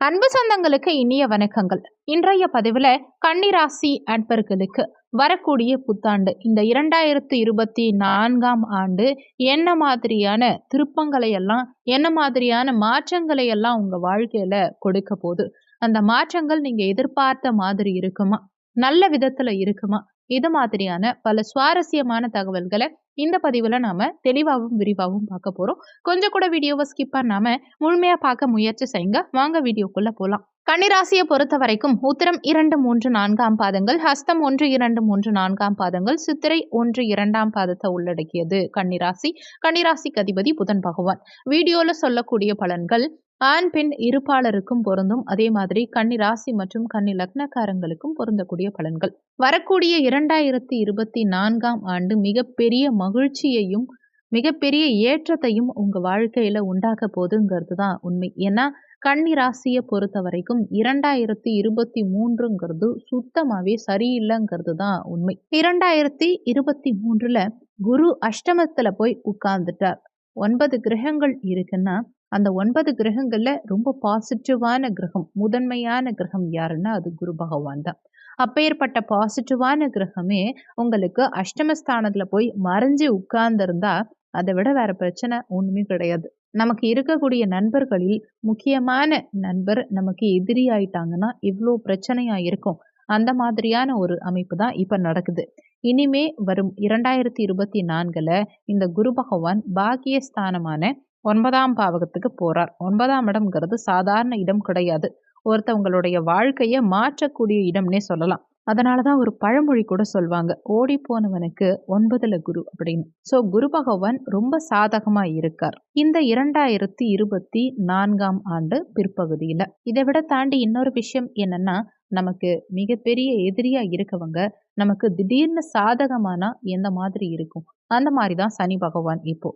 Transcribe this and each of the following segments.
அன்பு சொந்தங்களுக்கு இனிய வணக்கங்கள். இன்றைய பதிவில் கன்னிராசி அன்பர்களுக்கு வரக்கூடிய புத்தாண்டு இந்த இரண்டாயிரத்து இருபத்தி நான்காம் ஆண்டு என்ன மாதிரியான திருப்பங்களை எல்லாம் என்ன மாதிரியான மாற்றங்களை எல்லாம் உங்கள் வாழ்க்கையில் கொடுக்க போகுது? அந்த மாற்றங்கள் நீங்கள் எதிர்பார்த்த மாதிரி இருக்குமா? நல்ல விதத்தில் இருக்குமா? இது மாதிரியான பல சுவாரஸ்யமான தகவல்களை இந்த பதிவில் நாம் தெளிவாகவும் விரிவாகவும் பார்க்க போகிறோம் கொஞ்சம் கூட வீடியோவை ஸ்கிப் பண்ணாமல் முழுமையாக பார்க்க முயற்சி செய்யுங்க. வாங்க வீடியோக்குள்ளே போகலாம் கன்னிராசியை பொறுத்த வரைக்கும் உத்திரம் இரண்டு மூன்று நான்காம் பாதங்கள் ஹஸ்தம் ஒன்று இரண்டு மூன்று நான்காம் பாதங்கள் சித்திரை ஒன்று இரண்டாம் பாதத்தை உள்ளடக்கியது கன்னிராசி. கன்னிராசிக்கு அதிபதி புதன் பகவான். வீடியோவில் சொல்லக்கூடிய பலன்கள் ஆண் பெண் இருப்பாளருக்கும் பொருந்தும். அதே மாதிரி கன்னி ராசி மற்றும் கன்னி லக்னக்காரங்களுக்கும் பொருந்தக்கூடிய பலன்கள். வரக்கூடிய இரண்டாயிரத்தி இருபத்தி நான்காம் ஆண்டு மிகப்பெரிய மகிழ்ச்சியையும் மிகப்பெரிய ஏற்றத்தையும் உங்கள் வாழ்க்கையில் உண்டாக போதுங்கிறது தான் உண்மை. ஏன்னா கன்னி ராசியை பொறுத்த வரைக்கும் இரண்டாயிரத்தி இருபத்தி மூன்றுங்கிறது சுத்தமாகவே சரியில்லைங்கிறது தான் உண்மை. இரண்டாயிரத்தி இருபத்தி மூன்றில் குரு அஷ்டமத்தில் போய் உட்கார்ந்துட்டார். ஒன்பது கிரகங்கள் இருக்குன்னா அந்த ஒன்பது கிரகங்களில் ரொம்ப பாசிட்டிவான கிரகம் முதன்மையான கிரகம் யாருன்னா அது குரு பகவான் தான். அப்பேற்பட்ட பாசிட்டிவான கிரகமே உங்களுக்கு அஷ்டமஸ்தானத்தில் போய் மறைஞ்சு உட்கார்ந்துருந்தா அதை விட வேற பிரச்சனை ஒன்றுமே கிடையாது. நமக்கு இருக்கக்கூடிய நண்பர்களில் முக்கியமான நண்பர் நமக்கு எதிரி ஆயிட்டாங்கன்னா இவ்வளோ பிரச்சனையாக இருக்கும். அந்த மாதிரியான ஒரு அமைப்பு தான் இப்போ நடக்குது. இனிமே வரும் இரண்டாயிரத்தி இருபத்தி நான்கில் இந்த குரு பகவான் பாக்கியஸ்தானமான ஒன்பதாம் பாவகத்துக்கு போகிறார் ஒன்பதாம் இடம்ங்கிறது சாதாரண இடம் கிடையாது. ஒருத்தவங்களுடைய வாழ்க்கையை மாற்றக்கூடிய இடம்னே சொல்லலாம். அதனால தான் ஒரு பழமொழி கூட சொல்லுவாங்க ஓடி போனவனுக்கு ஒன்பதுல குரு அப்படின்னு. ஸோ குரு பகவான் ரொம்ப சாதகமாக இருக்கார். இந்த இரண்டாயிரத்தி இருபத்தி நான்காம் ஆண்டு பிற்பகுதியில். இதை விட தாண்டி இன்னொரு விஷயம் என்னன்னா நமக்கு மிகப்பெரிய எதிரியா இருக்கவங்க நமக்கு திடீர்னு சாதகமானா எந்த மாதிரி இருக்கும்? அந்த மாதிரி தான் சனி பகவான் இப்போ.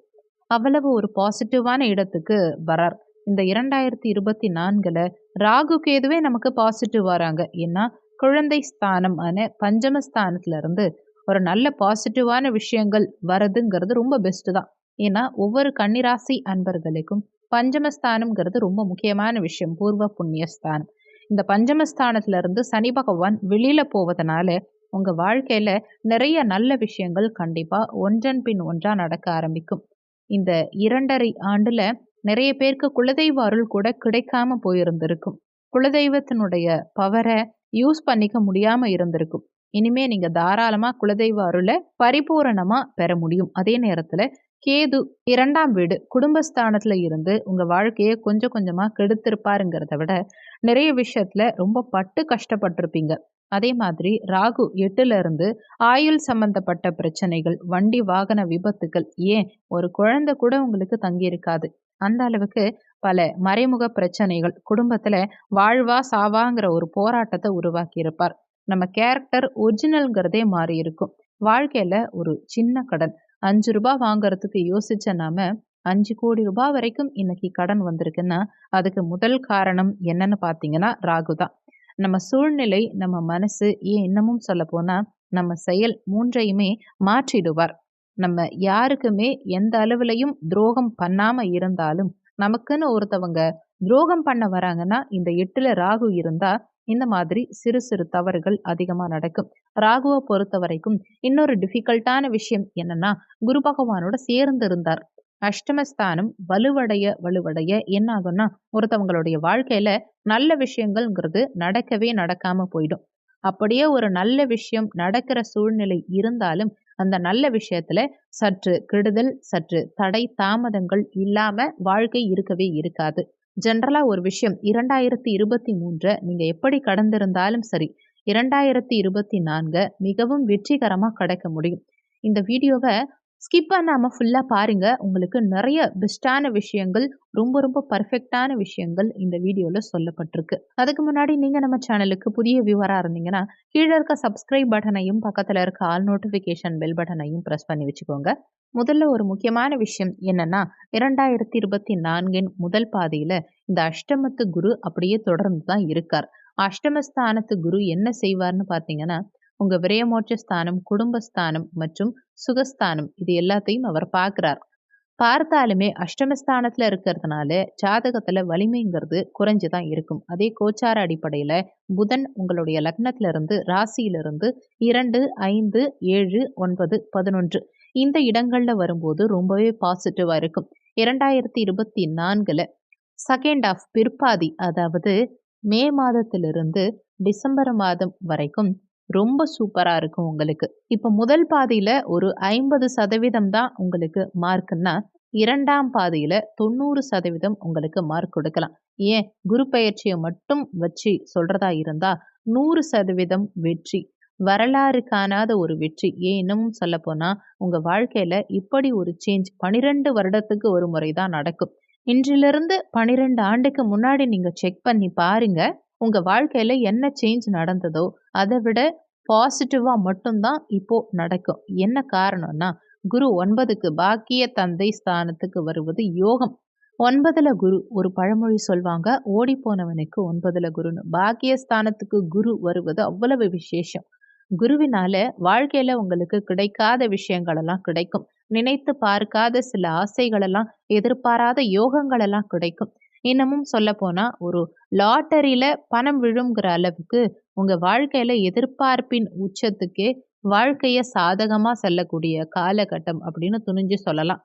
அவ்வளவு ஒரு பாசிட்டிவான இடத்துக்கு வரார். இந்த இரண்டாயிரத்தி இருபத்தி நான்கில் ராகு கேதுவே நமக்கு பாசிட்டிவ் வராங்க. ஏன்னா குழந்தை ஸ்தானம் ஆன பஞ்சமஸ்தானத்துல இருந்து ஒரு நல்ல பாசிட்டிவான விஷயங்கள் வரதுங்கிறது ரொம்ப பெஸ்ட்டு தான். ஏன்னா ஒவ்வொரு கன்னிராசி அன்பர்களுக்கும் பஞ்சமஸ்தானம்ங்கிறது ரொம்ப முக்கியமான விஷயம். பூர்வ புண்ணியஸ்தானம் இந்த பஞ்சமஸ்தானத்திலிருந்து சனி பகவான் வெளியில் போவதனால உங்கள் வாழ்க்கையில் நிறைய நல்ல விஷயங்கள் கண்டிப்பாக ஒன்றன் பின் ஒன்றாக நடக்க ஆரம்பிக்கும். இந்த இரண்டரை ஆண்டுல நிறைய பேருக்கு குலதெய்வ அருள் கூட கிடைக்காம போயிருந்திருக்கும். குலதெய்வத்தினுடைய பவரை யூஸ் பண்ணிக்க முடியாம இருந்திருக்கும். இனிமே நீங்க தாராளமா குலதெய்வ அருளை பரிபூரணமா பெற முடியும். அதே நேரத்துல கேது இரண்டாம் வீடு குடும்பஸ்தானத்துல இருந்து உங்க வாழ்க்கையை கொஞ்சம் கொஞ்சமா கெடுத்திருப்பாருங்கிறத விட நிறைய விஷயத்துல ரொம்ப பட்டு கஷ்டப்பட்டிருப்பீங்க. அதே மாதிரி ராகு எட்டுலேருந்து ஆயுள் சம்பந்தப்பட்ட பிரச்சனைகள் வண்டி வாகன விபத்துகள் ஏன்? ஒரு குழந்தை கூட உங்களுக்கு தங்கியிருக்காது. அந்த அளவுக்கு பல மறைமுக பிரச்சனைகள் குடும்பத்தில் வாழ்வா சாவாங்கிற ஒரு போராட்டத்தை உருவாக்கியிருப்பார். நம்ம கேரக்டர் ஒரிஜினல்ங்கிறதே மாறி இருக்கும். வாழ்க்கையில் ஒரு சின்ன கடன். அஞ்சு ரூபாய் வாங்குறதுக்கு யோசிச்ச நாம அஞ்சு கோடி ரூபாய் வரைக்கும் இன்னைக்கு கடன் வந்திருக்குன்னா அதுக்கு முதல் காரணம் என்னன்னு பார்த்தீங்கன்னா ராகு தான் நம்ம சூழ்நிலை நம்ம மனசு ஏன் இன்னமும் சொல்ல போனா நம்ம செயல் மூன்றையுமே மாற்றிடுவார். நம்ம யாருக்குமே எந்த அளவுலையும் துரோகம் பண்ணாம இருந்தாலும் நமக்குன்னு ஒருத்தவங்க துரோகம் பண்ண வராங்கன்னா இந்த எட்டுல ராகு இருந்தா இந்த மாதிரி சிறு சிறு தவறுகள் அதிகமாக நடக்கும். ராகுவை பொறுத்த வரைக்கும் இன்னொரு டிஃபிகல்ட்டான விஷயம் என்னன்னா குரு பகவானோட சேர்ந்து இருந்தார் அஷ்டமஸ்தானம் வலுவடைய வலுவடைய என்ன ஆகும்னா ஒருத்தவங்களுடைய வாழ்க்கையில நல்ல விஷயங்கள்ங்கிறது நடக்கவே நடக்காம போயிடும். அப்படியே ஒரு நல்ல விஷயம் நடக்கிற சூழ்நிலை இருந்தாலும் அந்த நல்ல விஷயத்துல சற்று கெடுதல் சற்று தடை தாமதங்கள் இல்லாம வாழ்க்கை இருக்கவே இருக்காது. ஜென்ரலா ஒரு விஷயம் இரண்டாயிரத்தி இருபத்தி மூன்றை நீங்க எப்படி கடந்திருந்தாலும் சரி இரண்டாயிரத்தி இருபத்தி நான்கு மிகவும் வெற்றிகரமா கடக்க முடியும். இந்த வீடியோவை ஸ்கிப் பண்ணாமல் ஃபுல்லாக பாருங்கள் உங்களுக்கு நிறைய பெஸ்ட்டான விஷயங்கள் ரொம்ப ரொம்ப பர்ஃபெக்டான விஷயங்கள் இந்த வீடியோவில் சொல்லப்பட்டிருக்கு. அதுக்கு முன்னாடி நீங்கள் நம்ம சேனலுக்கு புதிய வியூவராக இருந்தீங்கன்னா கீழே இருக்க சப்ஸ்கிரைப் பட்டனையும் பக்கத்தில் இருக்க ஆல் நோட்டிஃபிகேஷன் பெல் பட்டனையும் ப்ரெஸ் பண்ணி வச்சுக்கோங்க. முதல்ல ஒரு முக்கியமான விஷயம் என்னன்னா இரண்டாயிரத்தி இருபத்தி நான்கின் முதல் பாதையில் இந்த அஷ்டமத்து குரு அப்படியே தொடர்ந்து தான் இருக்கார். அஷ்டமஸ்தானத்து குரு என்ன செய்வார்னு பார்த்தீங்கன்னா உங்கள் விரயமோட்ச ஸ்தானம் குடும்பஸ்தானம் மற்றும் சுகஸ்தானம் இது எல்லாத்தையும் அவர் பார்க்குறார். பார்த்தாலுமே அஷ்டமஸ்தானத்தில் இருக்கிறதுனால ஜாதகத்தில் வலிமைங்கிறது குறைஞ்சு தான் இருக்கும். அதே கோச்சார அடிப்படையில் புதன் உங்களுடைய லக்னத்திலிருந்து ராசியிலிருந்து இரண்டு ஐந்து ஏழு ஒன்பது பதினொன்று இந்த இடங்களில் வரும்போது ரொம்பவே பாசிட்டிவாக இருக்கும். இரண்டாயிரத்தி இருபத்தி நான்கில் செகண்ட் ஆஃப் பிற்பாதி அதாவது மே மாதத்திலிருந்து டிசம்பர் மாதம் வரைக்கும் ரொம்ப சூப்பராக இருக்கும் உங்களுக்கு. இப்போ முதல் பாதியில் ஒரு ஐம்பது சதவீதம் தான் உங்களுக்கு மார்க்குன்னா இரண்டாம் பாதியில் தொண்ணூறு சதவீதம் உங்களுக்கு மார்க் கொடுக்கலாம். ஏன்? குரு பயிற்சியை மட்டும் வச்சு சொல்கிறதா இருந்தால் நூறு சதவீதம் வெற்றி வரலாறு காணாத ஒரு வெற்றி. ஏன் இன்னமும் சொல்லப்போனால் உங்கள் வாழ்க்கையில் இப்படி ஒரு சேஞ்ச் பனிரெண்டு வருடத்துக்கு ஒரு முறை தான் நடக்கும். இன்றிலிருந்து பனிரெண்டு ஆண்டுக்கு முன்னாடி நீங்கள் செக் பண்ணி பாருங்கள் உங்கள் வாழ்க்கையில் என்ன சேஞ்ச் நடந்ததோ அதை விட பாசிட்டிவாக மட்டும்தான் இப்போ நடக்கும். என்ன காரணம்னா குரு ஒன்பதுக்கு பாக்கிய தந்தை ஸ்தானத்துக்கு வருவது யோகம். ஒன்பதுல குரு ஒரு பழமொழி சொல்வாங்க ஓடி போனவனுக்கு ஒன்பதுல குருன்னு. பாக்கியஸ்தானத்துக்கு குரு வருவது அவ்வளவு விசேஷம். குருவினால வாழ்க்கையில உங்களுக்கு கிடைக்காத விஷயங்கள் எல்லாம் கிடைக்கும். நினைத்து பார்க்காத சில ஆசைகளெல்லாம் எதிர்பாராத யோகங்களெல்லாம் கிடைக்கும். இன்னமும் சொல்லப்போனால் ஒரு லாட்டரியில் பணம் விழுங்கிற அளவுக்கு உங்கள் வாழ்க்கையில் எதிர்பார்ப்பின் உச்சத்துக்கே வாழ்க்கையை சாதகமாக செல்லக்கூடிய காலகட்டம் அப்படின்னு துணிஞ்சு சொல்லலாம்.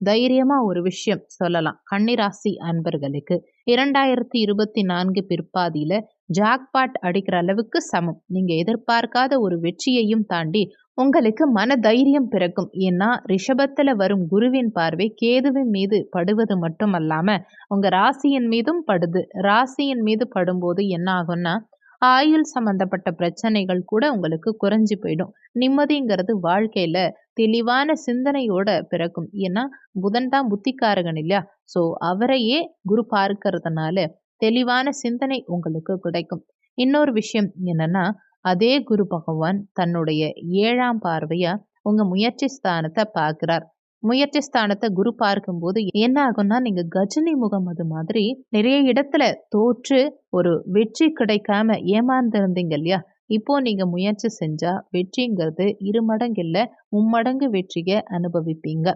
தைரியமாக ஒரு விஷயம் சொல்லலாம். கன்னிராசி அன்பர்களுக்கு இரண்டாயிரத்தி இருபத்தி நான்கு பிற்பாதியில் ஜாக்பாட் அடிக்கிற அளவுக்கு சமம். நீங்கள் எதிர்பார்க்காத ஒரு வெற்றியையும் தாண்டி உங்களுக்கு மன தைரியம் பிறக்கும். ஏன்னா ரிஷபத்தில் வரும் குருவின் பார்வை கேதுவின் மீது படுவது மட்டும் அல்லாமல் உங்கள் ராசியின் மீதும் படுது. ராசியின் மீது படும்போது என்ன ஆகும்னா ஆயுள் சம்பந்தப்பட்ட பிரச்சனைகள் கூட உங்களுக்கு குறைஞ்சி போயிடும். நிம்மதிங்கிறது வாழ்க்கையில் தெளிவான சிந்தனையோட பிறக்கும். ஏன்னா புதன் தான் புத்திக்காரகன் இல்லையா? ஸோ அவரையே குரு பார்க்கறதுனால தெளிவான சிந்தனை உங்களுக்கு கிடைக்கும். இன்னொரு விஷயம் என்னன்னா அதே குரு பகவான் தன்னுடைய ஏழாம் பார்வையா உங்க முயற்சி ஸ்தானத்தை பார்க்கிறார். முயற்சி ஸ்தானத்தை குரு பார்க்கும்போது என்ன ஆகும்னா நீங்க கஜினி முகமது மாதிரி நிறைய இடத்துல தோற்று ஒரு வெற்றி கிடைக்காம ஏமாந்துருந்தீங்க இல்லையா? இப்போ நீங்க முயற்சி செஞ்சா வெற்றிங்கிறது இரு மடங்கு இல்லை மும்மடங்கு வெற்றியை அனுபவிப்பீங்க.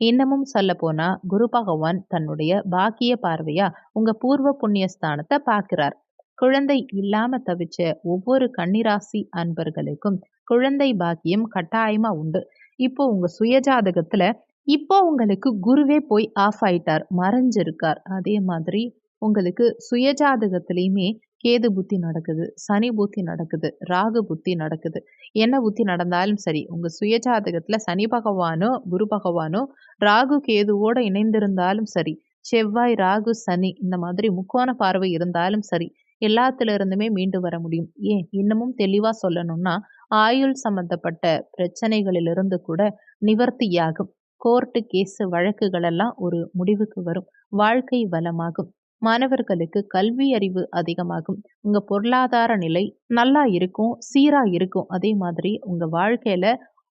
இன்னமும் சொல்ல போனா குரு பகவான் தன்னுடைய பாக்கிய பார்வையா உங்க பூர்வ புண்ணிய ஸ்தானத்தை பார்க்கிறார். குழந்தை இல்லாம தவிச்ச ஒவ்வொரு கன்னிராசி அன்பர்களுக்கும் குழந்தை பாக்கியம் கட்டாயமா உண்டு. இப்போ உங்க சுயஜாதகத்துல இப்போ உங்களுக்கு குருவே போய் ஆஃப் ஆயிட்டார் மறைஞ்சிருக்கார். அதே மாதிரி உங்களுக்கு சுயஜாதகத்திலையுமே கேது புத்தி நடக்குது சனி புத்தி நடக்குது ராகு புத்தி நடக்குது. என்ன புத்தி நடந்தாலும் சரி உங்க சுயஜாதகத்துல சனி பகவானோ குரு பகவானோ ராகு கேதுவோட இணைந்திருந்தாலும் சரி செவ்வாய் ராகு சனி இந்த மாதிரி முக்கோண பார்வை இருந்தாலும் சரி எல்லாத்துல இருந்துமே மீண்டு வர முடியும். ஏன்? இன்னமும் தெளிவா சொல்லணும்னா ஆயுள் சம்பந்தப்பட்ட பிரச்சனைகளிலிருந்து கூட நிவர்த்தியாகும். கோர்ட்டு கேஸு வழக்குகள் எல்லாம் ஒரு முடிவுக்கு வரும். வாழ்க்கை வளமாகும். மாணவர்களுக்கு கல்வி அறிவு அதிகமாகும். உங்க பொருளாதார நிலை நல்லா இருக்கும் சீரா இருக்கும். அதே மாதிரி உங்க வாழ்க்கையில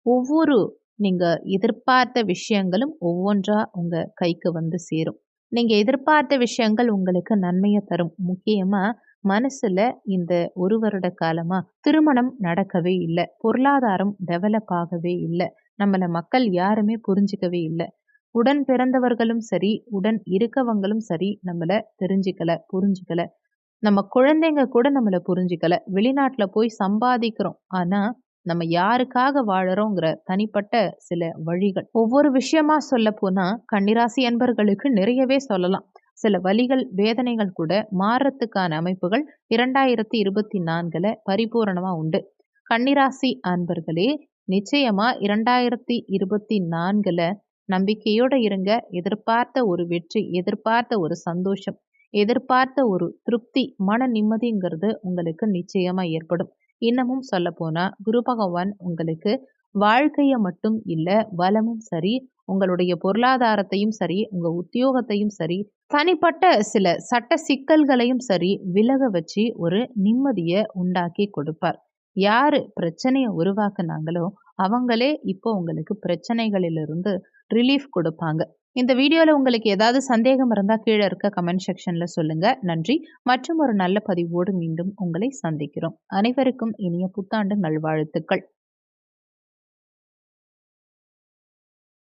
ஒவ்வொரு நீங்க எதிர்பார்த்த விஷயங்களும் ஒவ்வொன்றா உங்க கைக்கு வந்து சேரும். நீங்க எதிர்பார்த்த விஷயங்கள் உங்களுக்கு நன்மையை தரும். முக்கியமா மனசுல இந்த ஒரு வருட காலமா திருமணம் நடக்கவே இல்லை. பொருளாதாரம் டெவலப் ஆகவே இல்லை. நம்மள மக்கள் யாருமே புரிஞ்சிக்கவே இல்லை. உடன் பிறந்தவர்களும் சரி உடன் இருக்கவங்களும் சரி நம்மளை தெரிஞ்சுக்கல புரிஞ்சுக்கல. நம்ம குழந்தைங்க கூட நம்மளை புரிஞ்சுக்கல. வெளிநாட்டுல போய் சம்பாதிக்கிறோம். ஆனா நம்ம யாருக்காக வாழறோங்கிற தனிப்பட்ட சில வழிகள். ஒவ்வொரு விஷயமா சொல்ல போனா கன்னிராசி அன்பர்களுக்கு நிறையவே சொல்லலாம். சில வலிகள் வேதனைகள் கூட மாறுறதுக்கான அமைப்புகள் இரண்டாயிரத்தி இருபத்தி நான்கில் பரிபூரணமாக உண்டு. கன்னிராசி அன்பர்களே நிச்சயமா இரண்டாயிரத்தி இருபத்தி நான்குல நம்பிக்கையோட இருங்க. எதிர்பார்த்த ஒரு வெற்றி எதிர்பார்த்த ஒரு சந்தோஷம் எதிர்பார்த்த ஒரு திருப்தி மன நிம்மதிங்கிறது உங்களுக்கு நிச்சயமா ஏற்படும். இன்னமும் சொல்ல போனா குரு பகவான் உங்களுக்கு வாழ்க்கையை மட்டும் இல்லை வளமும் சரி உங்களுடைய பொருளாதாரத்தையும் சரி உங்க உத்தியோகத்தையும் சரி தனிப்பட்ட சில சட்ட சிக்கல்களையும் சரி விலக வச்சு ஒரு நிம்மதியை உண்டாக்கி கொடுப்பார். யாரு பிரச்சனையை உருவாக்குனாங்களோ அவங்களே இப்போ உங்களுக்கு பிரச்சனைகளிலிருந்து ரிலீஃப் கொடுப்பாங்க. இந்த வீடியோவில் உங்களுக்கு ஏதாவது சந்தேகம் இருந்தால் கீழே இருக்க கமெண்ட் செக்ஷனில் சொல்லுங்கள் நன்றி. மற்றும் ஒரு நல்ல பதிவோடு மீண்டும் உங்களை சந்திக்கிறோம். அனைவருக்கும் இனிய புத்தாண்டு நல்வாழ்த்துக்கள்